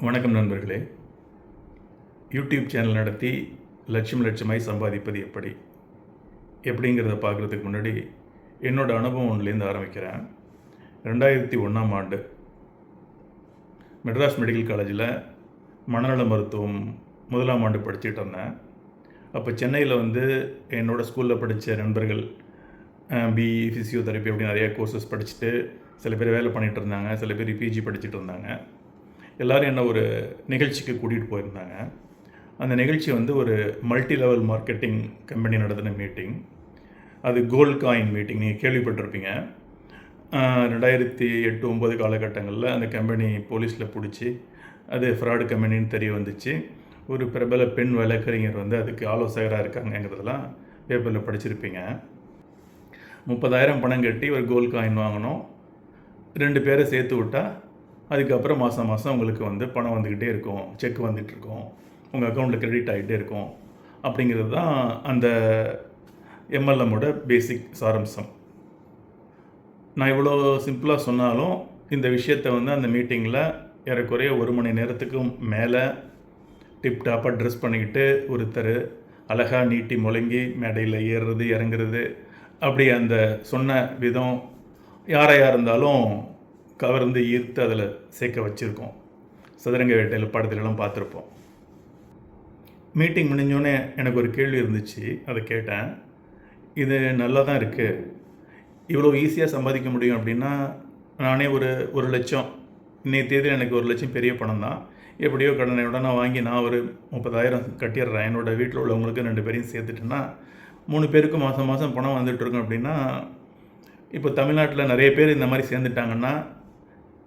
வணக்கம் நண்பர்களே. YouTube channel நடத்தி லட்சம் லட்சமாய் சம்பாதிப்பது எப்படி? எப்படிங்கிறத பார்க்குறதுக்கு முன்னாடி என்னோட அனுபவம் ஒன்றுலேருந்து ஆரம்பிக்கிறேன். ரெண்டாயிரத்தி ஒன்றாம் ஆண்டு மெட்ராஸ் மெடிக்கல் காலேஜில் மனநல மருத்துவம் முதலாம் ஆண்டு படிச்சுட்டு இருந்தேன். அப்போ சென்னையில் வந்து என்னோடய ஸ்கூலில் படித்த நண்பர்கள் பிஇ ஃபிசியோதெரப்பி அப்படி நிறைய கோர்சஸ் படிச்சுட்டு சில பேர் வேலை பண்ணிகிட்டு இருந்தாங்க சில பேர் பிஜி படிச்சுட்டு இருந்தாங்க. எல்லோரும் என்ன ஒரு நிகழ்ச்சிக்கு கூட்டிகிட்டு போயிருந்தாங்க. அந்த நிகழ்ச்சி வந்து ஒரு மல்டி லெவல் மார்க்கெட்டிங் கம்பெனி நடத்தின மீட்டிங் அது கோல்ட் காயின் மீட்டிங் நீங்கள் கேள்விப்பட்டிருப்பீங்க. ரெண்டாயிரத்தி எட்டு ஒம்பது காலகட்டங்களில் அந்த கம்பெனி போலீஸில் பிடிச்சி அது ஃப்ராடு கம்பெனின்னு தெரிய வந்துச்சு. ஒரு பிரபல பெண் வழக்கறிஞர் வந்து அதுக்கு ஆலோசகராக இருக்காங்கங்கிறதெல்லாம் பேப்பரில் படிச்சிருப்பீங்க. முப்பதாயிரம் பணம் கட்டி ஒரு கோல்ட் காயின் வாங்கினோம் ரெண்டு பேரை சேர்த்து விட்டால் அதுக்கப்புறம் மாதம் மாதம் உங்களுக்கு வந்து பணம் வந்துக்கிட்டே இருக்கும் செக் வந்துட்டு உங்கள் அக்கௌண்ட்டில் கிரெடிட் ஆகிட்டே இருக்கும். அப்படிங்கிறது தான் அந்த எம்எல்எம்மோட பேசிக் சாரம்சம். நான் இவ்வளோ சிம்பிளாக சொன்னாலும் இந்த விஷயத்தை வந்து அந்த மீட்டிங்கில் ஏறக்குறைய ஒரு மணி நேரத்துக்கும் மேலே டிப்டாப்பாக ட்ரெஸ் பண்ணிக்கிட்டு ஒருத்தர் அழகாக நீட்டி முழங்கி மேடையில் ஏறுறது இறங்குறது அப்படி அந்த சொன்ன விதம் யாரையாக இருந்தாலும் கவர்ந்து ஈர்த்து அதில் சேர்க்க வச்சுருக்கோம். சதுரங்க வேட்டையில் படத்துலலாம் பார்த்துருப்போம். மீட்டிங் முடிஞ்சோடனே எனக்கு ஒரு கேள்வி இருந்துச்சு. அதை கேட்டேன். இது நல்லா தான் இருக்குது இவ்வளோ ஈஸியாக சம்பாதிக்க முடியும் அப்படின்னா நானே ஒரு ஒரு லட்சம் இன்னைய தேதியில் எனக்கு ஒரு லட்சம் பெரிய பணம் தான். எப்படியோ கடனையோட நான் வாங்கி நான் ஒரு முப்பதாயிரம் கட்டிடுறேன். என்னோட வீட்டில் உள்ளவங்களுக்கு ரெண்டு பேரையும் சேர்த்துட்டேன்னா மூணு பேருக்கு மாதம் மாதம் பணம் வந்துட்டுருக்கோம் அப்படின்னா இப்போ தமிழ்நாட்டில் நிறைய பேர் இந்த மாதிரி சேர்ந்துட்டாங்கன்னா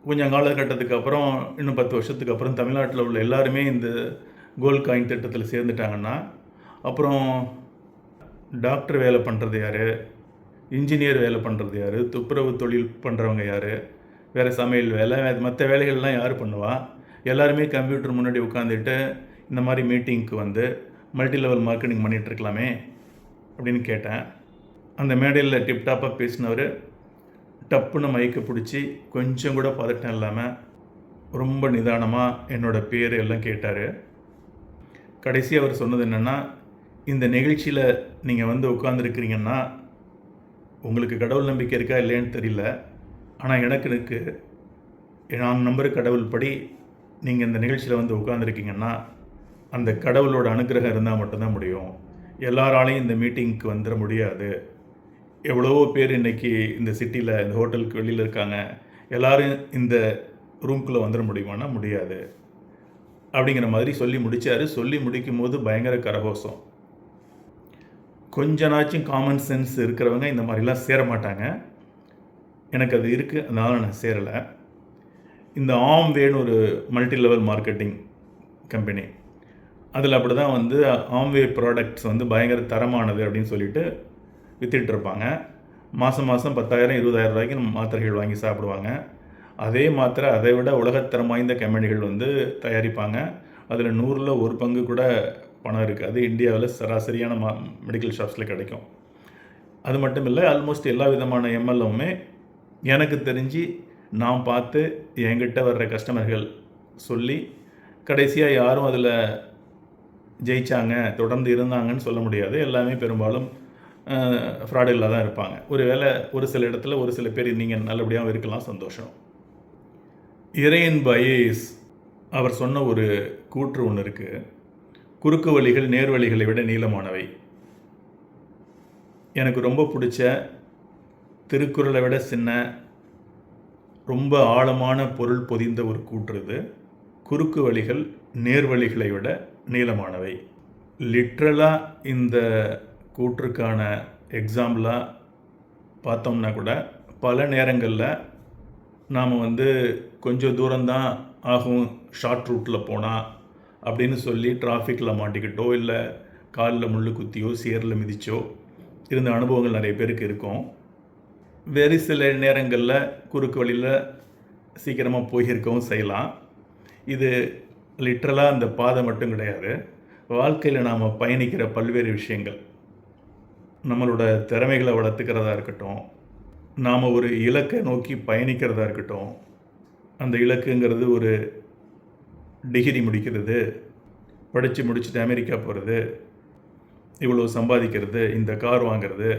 கொஞ்சம் காலகட்டத்துக்கு அப்புறம் இன்னும் பத்து வருஷத்துக்கு அப்புறம் தமிழ்நாட்டில் உள்ள எல்லாருமே இந்த கோல்ட் காயின் திட்டத்தில் சேர்ந்துட்டாங்கன்னா அப்புறம் டாக்டர் வேலை பண்ணுறது யார்? இன்ஜினியர் வேலை பண்ணுறது யார்? துப்புரவு தொழில் பண்ணுறவங்க யார்? வேறு சமையல் வேலை மற்ற வேலைகள்லாம் யார் பண்ணுவா? எல்லாருமே கம்ப்யூட்டர் முன்னாடி உட்காந்துட்டு இந்த மாதிரி மீட்டிங்க்கு வந்து மல்டி லெவல் மார்க்கெட்டிங் பண்ணிகிட்ருக்கலாமே அப்படின்னு கேட்டேன். அந்த மேடையில் டிப்டாப்பாக பேசினவர் டப்புன்னு மைக்கை பிடிச்சி கொஞ்சம் கூட பதட்டம் இல்லாமல் ரொம்ப நிதானமாக என்னோடய பேர் எல்லாம் கேட்டார். கடைசி அவர் சொன்னது என்னென்னா இந்த நிகழ்ச்சியில் நீங்கள் வந்து உட்காந்துருக்கிறீங்கன்னா உங்களுக்கு கடவுள் நம்பிக்கை இருக்கா இல்லையான்னு தெரியல. ஆனால் எனக்கு இருக்கு. நான் நம்புகிற கடவுள் படி நீங்கள் இந்த நிகழ்ச்சியில் வந்து உட்காந்துருக்கீங்கன்னா அந்த கடவுளோட அனுக்கிரகம் இருந்தால் மட்டும்தான் முடியும். எல்லாராலையும் இந்த மீட்டிங்க்கு வந்துட முடியாது. எவ்வளவோ பேர் இன்றைக்கி இந்த சிட்டியில் இந்த ஹோட்டலுக்கு வெளியில் இருக்காங்க. எல்லாரும் இந்த ரூம்குள்ளே வந்துட முடியுமானா முடியாது. அப்படிங்கிற மாதிரி சொல்லி முடித்தார் சொல்லி முடிக்கும் போது பயங்கர கரகோஷம். கொஞ்சனாச்சும் காமன் சென்ஸ் இருக்கிறவங்க இந்த மாதிரிலாம் சேர மாட்டாங்க. எனக்கு அது இருக்குது அதனால் நான் சேரலை. இந்த ஆம் வேன்னு ஒரு மல்டி லெவல் மார்க்கெட்டிங் கம்பெனி அதில் அப்படி தான் வந்து ஆம்வே ப்ராடக்ட்ஸ் வந்து பயங்கர தரமானது அப்படின்னு சொல்லிட்டு வித்துட்டு இருப்பாங்க மாதம் மாதம் பத்தாயிரம் இருபதாயிரம் ரூபாய்க்கு நம்ம மாத்திரைகள் வாங்கி சாப்பிடுவாங்க. அதே மாத்திரை அதை விட உலகத்தரம் வாய்ந்த கம்பெனிகள் வந்து தயாரிப்பாங்க. அதில் நூறில் ஒரு பங்கு கூட பணம் இருக்குது அது இந்தியாவில் சராசரியான மா மெடிக்கல் ஷாப்ஸில் கிடைக்கும். அது மட்டும் இல்லை ஆல்மோஸ்ட் எல்லா விதமான எம்எல்ஏவுமே எனக்கு தெரிஞ்சு நான் பார்த்து என்கிட்ட வர்ற கஸ்டமர்கள் சொல்லி கடைசியாக யாரும் அதில் ஜெயிச்சாங்க தொடர்ந்து இருந்தாங்கன்னு சொல்ல முடியாது. எல்லாமே பெரும்பாலும் ஃப்ராடுகளில் தான் இருப்பாங்க. ஒரு வேளை ஒரு சில இடத்துல ஒரு சில பேர் நீங்கள் நல்லபடியாகவும் இருக்கலாம் சந்தோஷம். இறையன் பயேஸ் அவர் சொன்ன ஒரு கூற்று ஒன்று இருக்குது குறுக்கு வழிகள் நேர்வழிகளை விட நீளமானவை. எனக்கு ரொம்ப பிடிச்ச திருக்குறளை விட சின்ன ரொம்ப ஆழமான பொருள் பொதிந்த ஒரு கூற்று இது. குறுக்கு வழிகள் நேர்வழிகளை விட நீளமானவை. லிட்ரலாக இந்த கூற்றுக்கான எக்ஸாம்பிளாக பார்த்தோம்னா கூட பல நேரங்களில் நாம் வந்து கொஞ்சம் தூரம்தான் ஆகும் ஷார்ட் ரூட்டில் போனால் அப்படின்னு சொல்லி டிராஃபிக்கில் மாட்டிக்கிட்டோ இல்லை காலில் முள் குத்தியோ சேரில் மிதிச்சோ இருந்த அனுபவங்கள் நிறைய பேருக்கு இருக்கும். வேறு சில நேரங்களில் குறுக்கு வழியில் சீக்கிரமாக போயிருக்கவும் செய்யலாம். இது லிட்ரலாக அந்த பாதை மட்டும் கிடையாது. வாழ்க்கையில் நாம் பயணிக்கிற பல்வேறு விஷயங்கள். நம்மளோட திறமைகளை வளர்த்துக்கிறதா இருக்கட்டும் நாம் ஒரு இலக்கை நோக்கி பயணிக்கிறதா இருக்கட்டும் அந்த இலக்குங்கிறது ஒரு டிகிரி முடிக்கிறது படித்து முடிச்சுட்டு அமெரிக்கா போகிறது இவ்வளோ சம்பாதிக்கிறது இந்த கார் வாங்கிறது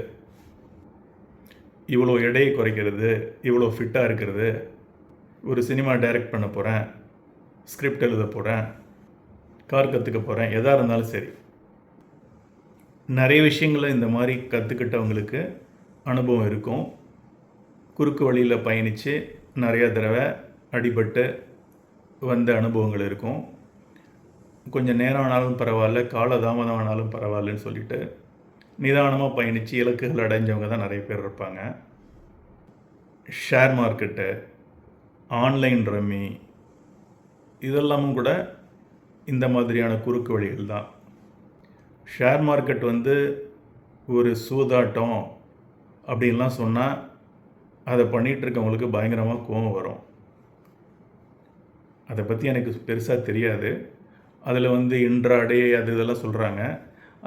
இவ்வளோ எடையை குறைக்கிறது இவ்வளோ ஃபிட்டாக இருக்கிறது ஒரு சினிமா டைரக்ட் பண்ண போகிறேன் ஸ்கிரிப்ட் எழுத போகிறேன் கார் கற்றுக்க போகிறேன் எதாக இருந்தாலும் சரி. நிறைய விஷயங்களை இந்த மாதிரி கற்றுக்கிட்டவங்களுக்கு அனுபவம் இருக்கும். குறுக்கு வழியில் பயணித்து நிறையா தடவை அடிபட்டு வந்த அனுபவங்கள் இருக்கும். கொஞ்சம் நேரம் ஆனாலும் பரவாயில்ல கால தாமதம் ஆனாலும் பரவாயில்லன்னு சொல்லிட்டு நிதானமாக பயணித்து இலக்குகள் அடைஞ்சவங்க தான் நிறைய பேர் இருப்பாங்க. ஷேர் மார்க்கெட்டு ஆன்லைன் ரம்மி இதெல்லாமும் கூட இந்த மாதிரியான குறுக்கு வழிகள் தான். ஷேர் மார்க்கெட் வந்து ஒரு சூதாட்டம் அப்படின்லாம் சொன்னால் அதை பண்ணிகிட்டு இருக்கவங்களுக்கு பயங்கரமாக கோவம் வரும். அதை பற்றி எனக்கு பெருசாக தெரியாது. அதில் வந்து இன்றாடே அது இதெல்லாம் சொல்கிறாங்க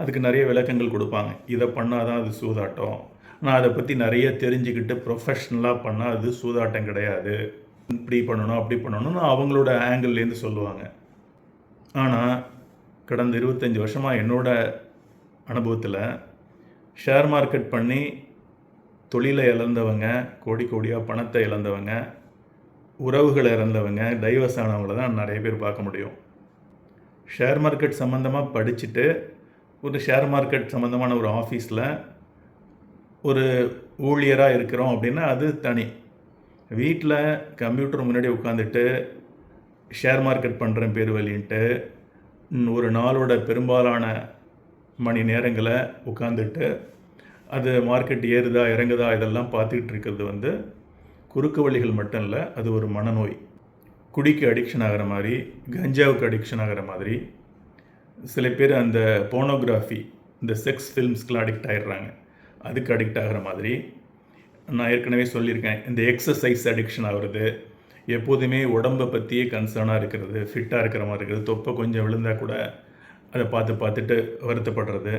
அதுக்கு நிறைய விளக்கங்கள் கொடுப்பாங்க. இதை பண்ணால் தான் அது சூதாட்டம். நான் அதை பற்றி நிறைய தெரிஞ்சுக்கிட்டு ப்ரொஃபஷ்னலாக பண்ணால் அது சூதாட்டம் கிடையாது. இப்படி பண்ணணும் அப்படி பண்ணணும்னு அவங்களோட ஆங்கிள்லேருந்து சொல்லுவாங்க. ஆனால் கடந்த இருபத்தஞ்சி வருஷமாக என்னோட அனுபவத்தில் ஷேர் மார்க்கெட் பண்ணி தொழிலை இழந்தவங்க கோடி கோடியாக பணத்தை இழந்தவங்க உறவுகளை இறந்தவங்க டைவர்ஸ் ஆனவங்கள தான் நிறைய பேர் பார்க்க முடியும். ஷேர் மார்க்கெட் சம்மந்தமாக படிச்சுட்டு ஒரு ஷேர் மார்க்கெட் சம்மந்தமான ஒரு ஆஃபீஸில் ஒரு ஊழியராக இருக்கிறோம் அப்படின்னா அது தனி. வீட்டில் கம்ப்யூட்டர் முன்னாடி உட்காந்துட்டு ஷேர் மார்க்கெட் பண்ணுறேன் பேர் வழின்ட்டு ஒரு நாளோட பெரும்பாலான மணி நேரங்களை உட்காந்துட்டு அது மார்க்கெட் ஏறுதா இறங்குதா இதெல்லாம் பார்த்துக்கிட்டு இருக்கிறது வந்து குறுக்கு வழிகள் மட்டும் இல்லை அது ஒரு மனநோய். குடிக்கு அடிக்ஷன் ஆகிற மாதிரி கஞ்சாவுக்கு அடிக்ஷன் ஆகிற மாதிரி சில பேர் அந்த போனோகிராஃபி இந்த செக்ஸ் ஃபில்ம்ஸ்க்கெலாம் அடிக்ட் ஆகிடுறாங்க அதுக்கு அடிக்ட் ஆகிற மாதிரி நான் ஏற்கனவே சொல்லியிருக்கேன் இந்த எக்ஸசைஸ் அடிக்ஷன் ஆகிறது எப்போதுமே உடம்பை பற்றியே கன்சர்னாக இருக்கிறது ஃபிட்டாக இருக்கிற மாதிரி இருக்கிறது தொப்பை கொஞ்சம் விழுந்தால் கூட அதை பார்த்து பார்த்துட்டு வருத்தப்படுறது.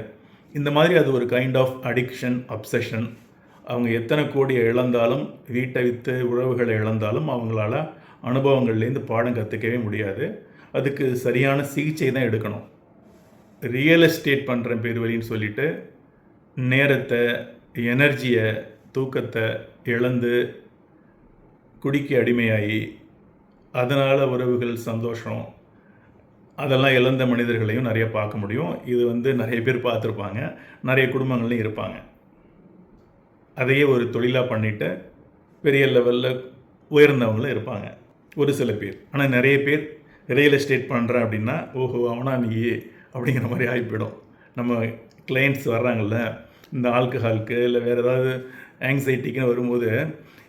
இந்த மாதிரி அது ஒரு கைண்ட் ஆஃப் அடிக்ஷன் அப்சஷன் அவங்க எத்தனை கோடியை இழந்தாலும் வீட்டை விற்று உறவுகளை இழந்தாலும் அவங்களால அனுபவங்கள்லேருந்து பாடம் கற்றுக்கவே முடியாது. அதுக்கு சரியான சிகிச்சை தான் எடுக்கணும். ரியல் எஸ்டேட் பண்ணுற பேர் வழின்னு சொல்லிட்டு நேரத்தை எனர்ஜியை தூக்கத்தை இழந்து குடிக்கு அடிமையாகி அதனால் உறவுகள் சந்தோஷம் அதெல்லாம் இழந்த மனிதர்களையும் நிறைய பார்க்க முடியும். இது வந்து நிறைய பேர் பார்த்துருப்பாங்க நிறைய குடும்பங்கள்லையும் இருப்பாங்க. அதையே ஒரு தொழிலாக பண்ணிவிட்டு பெரிய லெவலில் உயர்ந்தவங்களும் இருப்பாங்க ஒரு சில பேர். ஆனால் நிறைய பேர் ரியல் எஸ்டேட் பண்ணுறேன் அப்படின்னா ஓஹோ அவனா நீ அப்படிங்கிற மாதிரி ஆகிப்போயிடும். நம்ம கிளைண்ட்ஸ் வர்றாங்கள்ல இந்த ஆல்கஹாலுக்கு இல்லை வேறு ஏதாவது ஆங்ஸைட்டிக்குன்னு வரும்போது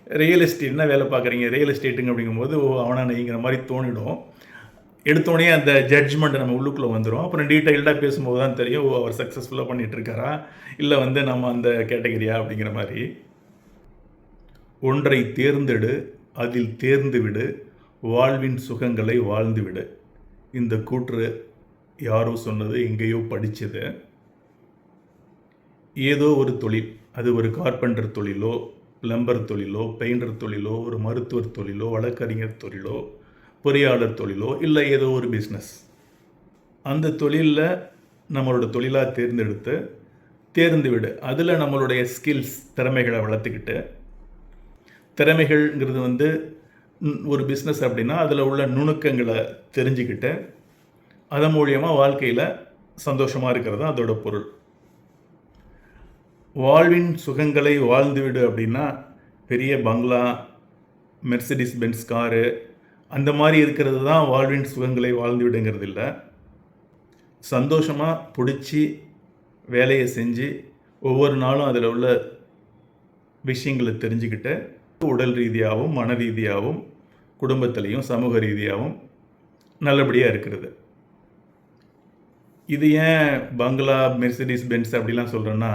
ரியல் எஸ்டேட்னா வேலை பார்க்குறீங்க? ரியல் எஸ்டேட்டுங்க அப்படிங்கும்போது ஓ அவனா நீங்கிற மாதிரி தோணிடும். எடுத்தோடனே அந்த ஜட்ஜ்மெண்ட் நம்ம உள்ளுக்குள்ளே வந்துடும் அப்புறம் டீட்டெயில்டாக பேசும்போது தான் தெரியும் ஓ அவர் சக்ஸஸ்ஃபுல்லாக பண்ணிகிட்டு இருக்காரா இல்லை வந்து நம்ம அந்த கேட்டகரியா அப்படிங்கிற மாதிரி. ஒன்றை தேர்ந்தெடு அதில் தேர்ந்து விடு வாழ்வின் சுகங்களை வாழ்ந்து விடு இந்த கூற்று யாரோ சொன்னது எங்கேயோ படித்தது ஏதோ ஒரு தொழில் அது ஒரு கார்பெண்டர் தொழிலோ பிளம்பர் தொழிலோ பெயிண்டர் தொழிலோ ஒரு மருத்துவர் தொழிலோ வழக்கறிஞர் தொழிலோ பொறியாளர் தொழிலோ இல்லை ஏதோ ஒரு பிஸ்னஸ் அந்த தொழிலில் நம்மளோட தொழிலாக தேர்ந்தெடுத்து தேர்ந்து விடு அதில் நம்மளுடைய ஸ்கில்ஸ் திறமைகளை வளர்த்துக்கிட்டு திறமைகள்ங்கிறது வந்து ஒரு பிஸ்னஸ் அப்படின்னா அதில் உள்ள நுணுக்கங்களை தெரிஞ்சுக்கிட்டு அதன் மூலியமாக வாழ்க்கையில் சந்தோஷமாக இருக்கிறது தான் அதோட பொருள். வாழ்வின் சுகங்களை வாழ்ந்துவிடு அப்படின்னா பெரிய பங்களா மெர்சிடிஸ் பென்ஸ் காரு அந்த மாதிரி இருக்கிறது தான் வாழ்வின் சுகங்களை வாழ்ந்துவிடுங்கிறது இல்லை சந்தோஷமாக பிடிச்சி வேலையை செஞ்சு ஒவ்வொரு நாளும் அதில் உள்ள விஷயங்களை தெரிஞ்சுக்கிட்டு உடல் ரீதியாகவும் மன ரீதியாகவும் குடும்பத்திலையும் சமூக ரீதியாகவும் நல்லபடியாக இருக்கிறது. இது ஏன் பங்களா மெர்சிடிஸ் பென்ஸ் அப்படிலாம் சொல்கிறேன்னா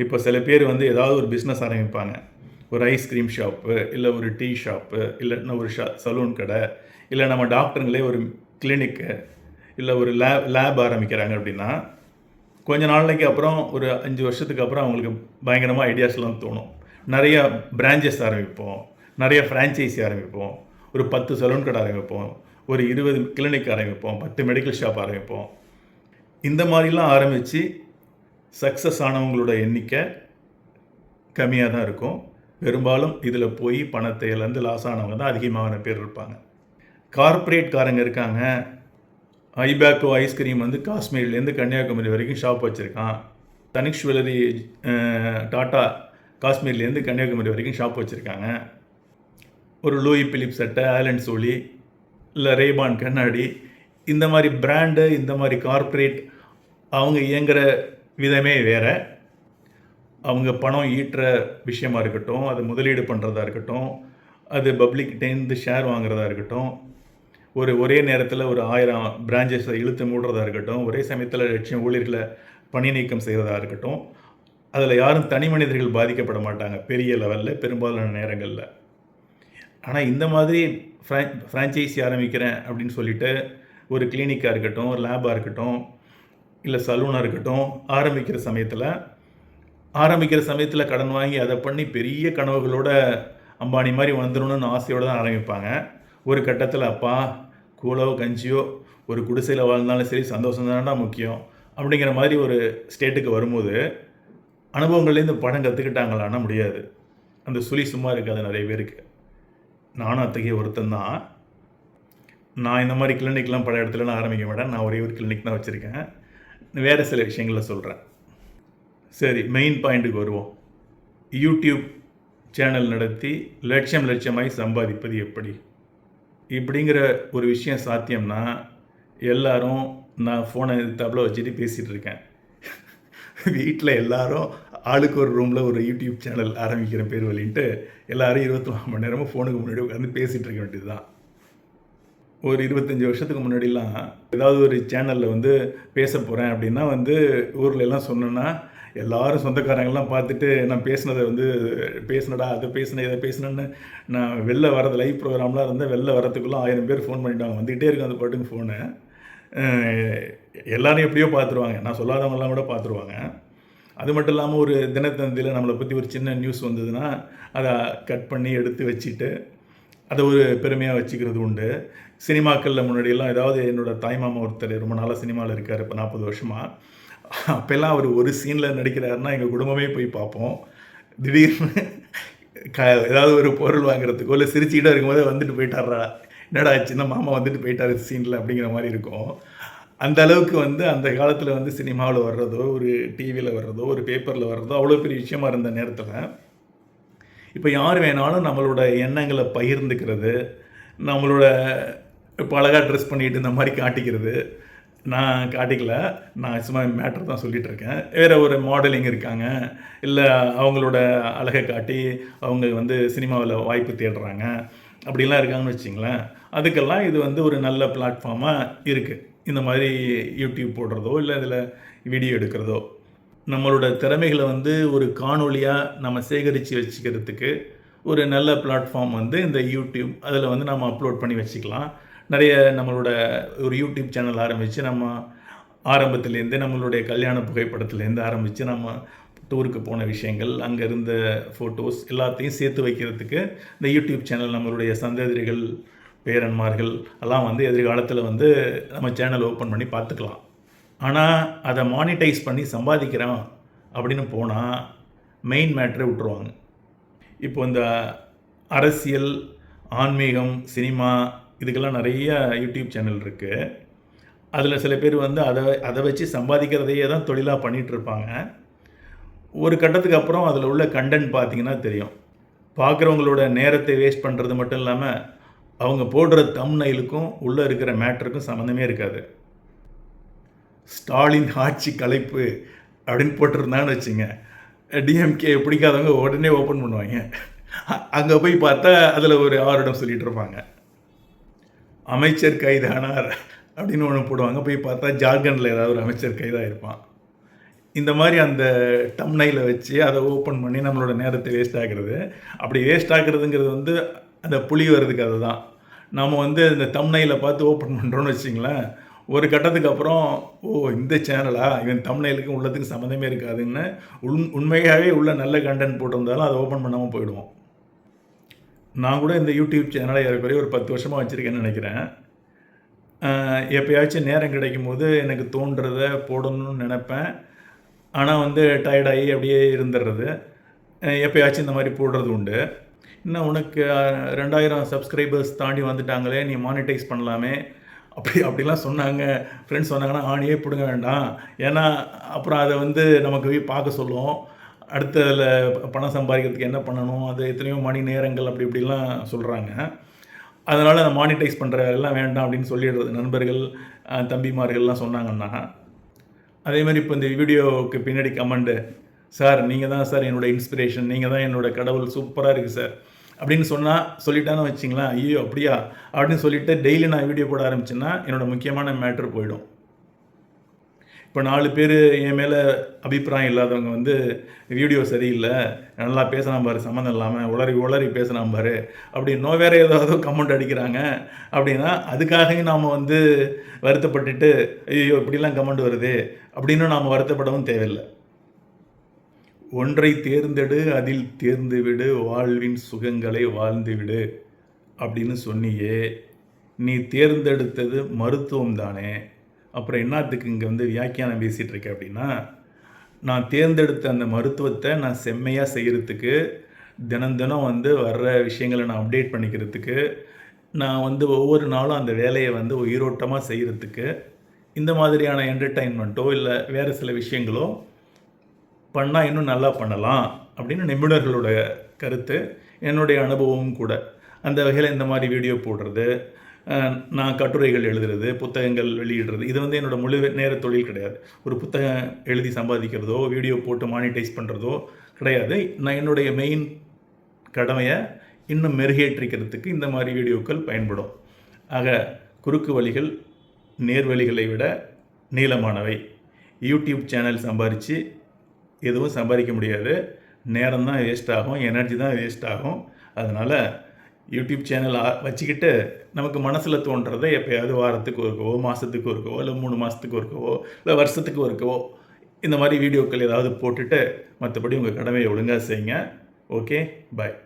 இப்போ சில பேர் வந்து ஏதாவது ஒரு பிஸ்னஸ் ஆரம்பிப்பாங்க. ஒரு ஐஸ்கிரீம் ஷாப்பு இல்லை ஒரு டீ ஷாப்பு இல்லைன்னா ஒரு ஷா சலூன் கடை இல்லை நம்ம டாக்டருங்களே ஒரு கிளினிக்கு இல்லை ஒரு லேப் லேப் ஆரம்பிக்கிறாங்க அப்படின்னா கொஞ்ச நாளைக்கு அப்புறம் ஒரு அஞ்சு வருஷத்துக்கு அப்புறம் அவங்களுக்கு பயங்கரமாக ஐடியாஸ்லாம் தோணும். நிறைய பிரான்ச்சஸ் ஆரம்பிப்போம். நிறைய ஃப்ரான்ச்சைஸி ஆரம்பிப்போம். ஒரு பத்து சலூன் கடை ஆரம்பிப்போம். ஒரு இருபது கிளினிக் ஆரம்பிப்போம். பத்து மெடிக்கல் ஷாப் ஆரம்பிப்போம். இந்த மாதிரிலாம் ஆரம்பித்து சக்ஸஸ் ஆனவங்களோட எண்ணிக்கை கம்மியாக தான் இருக்கும். பெரும்பாலும் இதில் போய் பணத்தை இழந்து லாஸ் ஆனவங்க தான் அதிகமான பேர் இருப்பாங்க. கார்ப்பரேட் காரங்க இருக்காங்க. ஐபேக்கோ ஐஸ்கிரீம் வந்து காஷ்மீர்லேருந்து கன்னியாகுமரி வரைக்கும் ஷாப் வச்சுருக்கான். தனிஷ் ஜுவல்லரி டாட்டா காஷ்மீர்லேருந்து கன்னியாகுமரி வரைக்கும் ஷாப் வச்சுருக்காங்க. ஒரு லூயி பிலிப் சட்டை ஆலண்ட் சோலி இல்லை ரேபான் கண்ணாடி இந்த மாதிரி பிராண்டு இந்த மாதிரி கார்ப்பரேட் அவங்க இயங்குகிற விதமே வேறு. அவங்க பணம் ஈட்டுற விஷயமா இருக்கட்டும் அது முதலீடு பண்ணுறதா இருக்கட்டும் அது பப்ளிக்கிட்டேருந்து ஷேர் வாங்குறதா இருக்கட்டும் ஒரு ஒரே நேரத்தில் ஒரு ஆயிரம் பிரான்ச்சஸை இழுத்து மூடுறதா இருக்கட்டும் ஒரே சமயத்தில் லட்சியம் ஊழியர்களை பணி நீக்கம் செய்கிறதா இருக்கட்டும் அதில் யாரும் தனி மனிதர்கள் பாதிக்கப்பட மாட்டாங்க பெரிய லெவலில் பெரும்பாலான நேரங்களில். ஆனால் இந்த மாதிரி ஃப்ரா ஃப்ரான்ச்சைஸி ஆரம்பிக்கிறேன் அப்படின்னு சொல்லிட்டு ஒரு கிளினிக்காக இருக்கட்டும் ஒரு லேபாக இருக்கட்டும் இல்லை சலூனாக இருக்கட்டும் ஆரம்பிக்கிற சமயத்தில் ஆரம்பிக்கிற சமயத்தில் கடன் வாங்கி அதை பண்ணி பெரிய கனவுகளோட அம்பானி மாதிரி வந்துடணும்னு ஆசையோடு தான் ஆரம்பிப்பாங்க. ஒரு கட்டத்தில் அப்பா கூலோ கஞ்சியோ ஒரு குடிசையில் வாழ்ந்தாலும் சரி சந்தோஷம் தானடா முக்கியம் அப்படிங்கிற மாதிரி ஒரு ஸ்டேட்டுக்கு வரும்போது அனுபவங்கள்லேருந்து படம் கற்றுக்கிட்டாங்களான்னா முடியாது. அந்த சுழி சும்மா இருக்காது நிறைய பேருக்கு. நானும் அத்தகைய ஒருத்தன் தான். நான் இந்த மாதிரி கிளினிக்லாம் பல இடத்துலலாம் ஆரம்பிக்க மாட்டேன். நான் ஒரே ஒரு கிளினிக் தான் வச்சுருக்கேன். வேறு சில விஷயங்களை சொல்கிறேன் சரி மெயின் பாயிண்ட்டுக்கு வருவோம். யூடியூப் சேனல் நடத்தி லட்சம் லட்சமாய் சம்பாதிப்பது எப்படி? இப்படிங்கிற ஒரு விஷயம் சாத்தியம்னா எல்லாரும் நான் ஃபோனை தப்பில் வச்சுட்டு பேசிகிட்டு இருக்கேன். வீட்டில் எல்லாரும் ஆளுக்கு ஒரு ரூமில் ஒரு யூடியூப் சேனல் ஆரம்பிக்கிற பேர் வழின்ட்டு எல்லாரும் இருபத்தி நாலு மணி நேரமும் ஃபோனுக்கு முன்னாடி உட்காந்து பேசிகிட்டு இருக்க வேண்டியது தான் ஒரு இருபத்தஞ்சி வருஷத்துக்கு முன்னாடிலாம் ஏதாவது ஒரு சேனலில் வந்து பேச போகிறேன் அப்படின்னா வந்து ஊரில் எல்லாம் சொன்னேன்னா எல்லாரும் சொந்தக்காரங்கெல்லாம் பார்த்துட்டு நான் பேசினதை வந்து பேசினடா அதை பேசினேன் இதை பேசினேன்னு நான் வெளில வரது லைவ் ப்ரோக்ராம்லாம் இருந்தால் வெளில வரத்துக்குள்ளே ஆயிரம் பேர் ஃபோன் பண்ணிட்டாங்க வந்துகிட்டே இருக்கும் அந்த பாட்டுக்கு ஃபோனு எல்லாரும் எப்படியோ பார்த்துருவாங்க. நான் சொல்லாதவங்கலாம் கூட பார்த்துருவாங்க. அது மட்டும் இல்லாமல் ஒரு தினத்தந்தியில் நம்மளை பற்றி ஒரு சின்ன நியூஸ் வந்ததுன்னா அதை கட் பண்ணி எடுத்து வச்சுட்டு அதை ஒரு பெருமையாக வச்சுக்கிறது உண்டு. சினிமாக்களில் முன்னாடியெல்லாம் ஏதாவது என்னோடய தாய்மாமா ஒருத்தர் ரொம்ப நாளாக சினிமாவில் இருக்கார் இப்போ நாற்பது வருஷமாக அப்போல்லாம் அவர் ஒரு சீனில் நடிக்கிறாருன்னா எங்கள் குடும்பமே போய் பார்ப்போம். திடீர்னு க ஏதாவது ஒரு பொருள் வாங்குறதுக்கோ இல்லை சிரிச்சுக்கிட்டே இருக்கும்போது வந்துட்டு போயிட்டாரா? என்னடா சின்ன மாமா வந்துட்டு போயிட்டாரு சீனில் அப்படிங்கிற மாதிரி இருக்கும். அந்த அளவுக்கு வந்து அந்த காலத்தில் வந்து சினிமாவில் வர்றதோ ஒரு டிவியில் வர்றதோ ஒரு பேப்பரில் வர்றதோ அவ்வளோ பெரிய விஷயமா இருந்த நேரத்தில் இப்போ யார் வேணாலும் நம்மளோட எண்ணங்களை பகிர்ந்துக்கிறது நம்மளோட இப்போ அழகாக ட்ரெஸ் பண்ணிட்டு இந்த மாதிரி காட்டிக்கிறது. நான் காட்டிக்கல. நான் சும்மா மேட்ரு தான் சொல்லிகிட்டு இருக்கேன். வேறு ஒரு மாடலிங் இருக்காங்க. இல்லை அவங்களோட அழகை காட்டி அவங்க வந்து சினிமாவில் வாய்ப்பு தேடுறாங்க. அப்படிலாம் இருக்காங்கன்னு வச்சிங்களேன் அதுக்கெல்லாம் இது வந்து ஒரு நல்ல பிளாட்ஃபார்மாக இருக்குது இந்த மாதிரி யூடியூப் போடுறதோ இல்லை இதில் வீடியோ எடுக்கிறதோ. நம்மளோட திறமைகளை வந்து ஒரு காணொலியாக நம்ம சேகரித்து வச்சுக்கிறதுக்கு ஒரு நல்ல பிளாட்ஃபார்ம் வந்து இந்த யூடியூப் அதில் வந்து நம்ம அப்லோட் பண்ணி வச்சுக்கலாம். நிறைய நம்மளோட ஒரு யூடியூப் சேனல் ஆரம்பித்து நம்ம ஆரம்பத்துலேருந்து நம்மளுடைய கல்யாண புகைப்படத்துலேருந்து ஆரம்பித்து நம்ம டூருக்கு போன விஷயங்கள் அங்கே இருந்த ஃபோட்டோஸ் எல்லாத்தையும் சேர்த்து வைக்கிறதுக்கு இந்த யூடியூப் சேனல் நம்மளுடைய சந்ததிகள் பேரன்மார்கள் எல்லாம் வந்து எதிர்காலத்தில் வந்து நம்ம சேனல் ஓப்பன் பண்ணி பார்த்துக்கலாம். ஆனால் அதை மானிட்டைஸ் பண்ணி சம்பாதிக்கிறோம் அப்படின்னு போனால் மெயின் மேட்ரை விட்டுருவாங்க. இப்போ இந்த அரசியல் ஆன்மீகம் சினிமா இதுக்கெல்லாம் நிறைய யூடியூப் சேனல் இருக்குது அதில் சில பேர் வந்து அதை அதை வச்சு சம்பாதிக்கிறதையே தான் தொழிலாக பண்ணிகிட்ருப்பாங்க ஒரு கட்டத்துக்கு அப்புறம் அதில் உள்ள கண்டென்ட் பார்த்திங்கன்னா தெரியும். பார்க்குறவங்களோட நேரத்தை வேஸ்ட் பண்ணுறது மட்டும் இல்லாமல் அவங்க போடுற தம்னைலுக்கும் உள்ளே இருக்கிற மேட்ருக்கும் சம்மந்தமே இருக்காது. ஸ்டாலின் ஆட்சி கலைப்பு அப்படின்னு போட்டிருந்தான்னு வச்சுங்க. டிஎம்கே பிடிக்காதவங்க உடனே ஓப்பன் பண்ணுவாங்க. அங்கே போய் பார்த்தா அதில் ஒரு ஆறுடம் சொல்லிகிட்டு இருப்பாங்க. அமைச்சர் கைதானார் அப்படின்னு ஒன்று போடுவாங்க. போய் பார்த்தா ஜார்க்கண்டில் ஏதாவது ஒரு அமைச்சர் கைதாக இருப்பான் இந்த மாதிரி அந்த டம்னையில் வச்சு அதை ஓப்பன் பண்ணி நம்மளோட நேரத்தை வேஸ்ட் ஆகிறது அப்படி வேஸ்ட் ஆகிறதுங்கிறது வந்து அந்த புளி வர்றதுக்கு அதுதான். நம்ம வந்து இந்த தம்னையில் பார்த்து ஓப்பன் பண்ணுறோன்னு வச்சிங்களேன் ஒரு கட்டத்துக்கு அப்புறம் ஓ இந்த சேனலா? இவன் தமிழ்நெலுக்கும் உள்ளத்துக்கு சம்மந்தமே இருக்காதுன்னு உண் உண்மையாகவே உள்ள நல்ல கண்டென்ட் போட்டிருந்தாலும் அதை ஓப்பன் பண்ணாமல் போயிடுவோம். நான் கூட இந்த யூடியூப் சேனலை ஏறக்குறைய ஒரு பத்து வருஷமாக வச்சுருக்கேன்னு நினைக்கிறேன். எப்போயாச்சும் நேரம் கிடைக்கும் போது எனக்கு தோன்றதை போடணும்னு நினப்பேன். ஆனால் வந்து டயர்டாகி அப்படியே இருந்துடுறது எப்போயாச்சும் இந்த மாதிரி போடுறது உண்டு. இன்னும் உனக்கு ரெண்டாயிரம் சப்ஸ்கிரைபர்ஸ் தாண்டி வந்துட்டாங்களே நீ மானிட்டைஸ் பண்ணலாமே. அப்படி அப்படிலாம் சொன்னாங்க. ஃப்ரெண்ட்ஸ் சொன்னாங்கன்னா ஆணியே பிடுங்க வேண்டாம். ஏன்னா அப்புறம் அதை வந்து நமக்கு போய் பார்க்க சொல்லுவோம் அடுத்ததில் பணம் சம்பாதிக்கிறதுக்கு என்ன பண்ணணும்? அது எத்தனையோ மணி நேரங்கள் அப்படி இப்படிலாம் சொல்கிறாங்க அதனால் அதை மானிட்டைஸ் பண்ணுற எல்லாம் வேண்டாம் அப்படின்னு சொல்லிடுறது. நண்பர்கள் தம்பிமார்கள்லாம் சொன்னாங்கன்னா. அதே மாதிரி இப்போ இந்த வீடியோவுக்கு பின்னாடி கமெண்டு சார் நீங்கள் தான் சார் என்னோட இன்ஸ்பிரேஷன் நீங்கள் தான் என்னோட கடவுள். சூப்பராக இருக்குது சார். அப்படின்னு சொன்னால் சொல்லிட்டான்னு வச்சிங்களேன் ஐயோ அப்படியா? அப்படின்னு சொல்லிட்டு டெய்லி நான் வீடியோ போட ஆரம்பிச்சேன்னா என்னோட முக்கியமான மேட்ரு போயிடும். இப்போ நாலு பேர் என் மேலே அபிப்பிராயம் இல்லாதவங்க வந்து வீடியோ சரியில்லை நல்லா பேசினான் பாரு சம்மந்தம் இல்லாமல் உளறி உளறி பேசினான் பாரு அப்படின்னோ வேறு ஏதாவது கமெண்ட் அடிக்கிறாங்க அப்படின்னா அதுக்காகவே நாம் வந்து வருத்தப்பட்டுட்டு ஐயோ இப்படிலாம் கமெண்ட் வருது அப்படின்னு நாம் வருத்தப்படவும் தேவையில்லை. ஒன்றை தேர்ந்தெடு அதில் தேர்ந்துவிடு வாழ்வின் சுகங்களை வாழ்ந்து விடு அப்படின்னு சொன்னியே. நீ தேர்ந்தெடுத்தது மருத்துவம் தானே. அப்புறம் என்னத்துக்கு இங்கே வந்து வியாக்கியானம் பேசிகிட்டு இருக்க அப்படின்னா நான் தேர்ந்தெடுத்த அந்த மருத்துவத்தை நான் செம்மையாக செய்கிறதுக்கு தினம் தினம் வந்து வர்ற விஷயங்களை நான் அப்டேட் பண்ணிக்கிறதுக்கு நான் வந்து ஒவ்வொரு நாளும் அந்த வேலையை வந்து உயிரோட்டமாக செய்கிறதுக்கு இந்த மாதிரியான என்டர்டைன்மெண்ட்டோ இல்லை வேறு சில விஷயங்களோ பண்ணால் இன்னும் நல்லா பண்ணலாம் அப்படின்னு நிபுணர்களோட கருத்து என்னுடைய அனுபவமும் கூட. அந்த வகையில் இந்த மாதிரி வீடியோ போடுறது நான் கட்டுரைகள் எழுதுறது புத்தகங்கள் வெளியிடுறது இது வந்து என்னோட முழு நேர தொழில் கிடையாது. ஒரு புத்தகம் எழுதி சம்பாதிக்கிறதோ வீடியோ போட்டு மானிட்டைஸ் பண்ணுறதோ கிடையாது. நான் என்னுடைய மெயின் கடமையை இன்னும் மெருகேற்றிக்கிறதுக்கு இந்த மாதிரி வீடியோக்கள் பயன்படும். ஆக குறுக்கு வழிகள் நேர்வழிகளை விட நீளமானவை. யூடியூப் சேனல் சம்பாரித்து எதுவும் சம்பாதிக்க முடியாது. நேரம் தான் வேஸ்ட் ஆகும் எனர்ஜி தான் வேஸ்ட் ஆகும். அதனால் யூடியூப் சேனல் வச்சுக்கிட்டு நமக்கு மனசில் தோன்றதை எப்போயாவது வாரத்துக்கு ஒருக்கவோ மாதத்துக்கு ஒருக்கவோ இல்லை மூணு மாதத்துக்கு ஒருக்கவோ இல்லை வருஷத்துக்கு ஒருக்கவோ இந்த மாதிரி வீடியோக்கள் ஏதாவது போட்டுட்டு மற்றபடி உங்கள் கடமையை ஒழுங்காக செய்யுங்க. Okay bye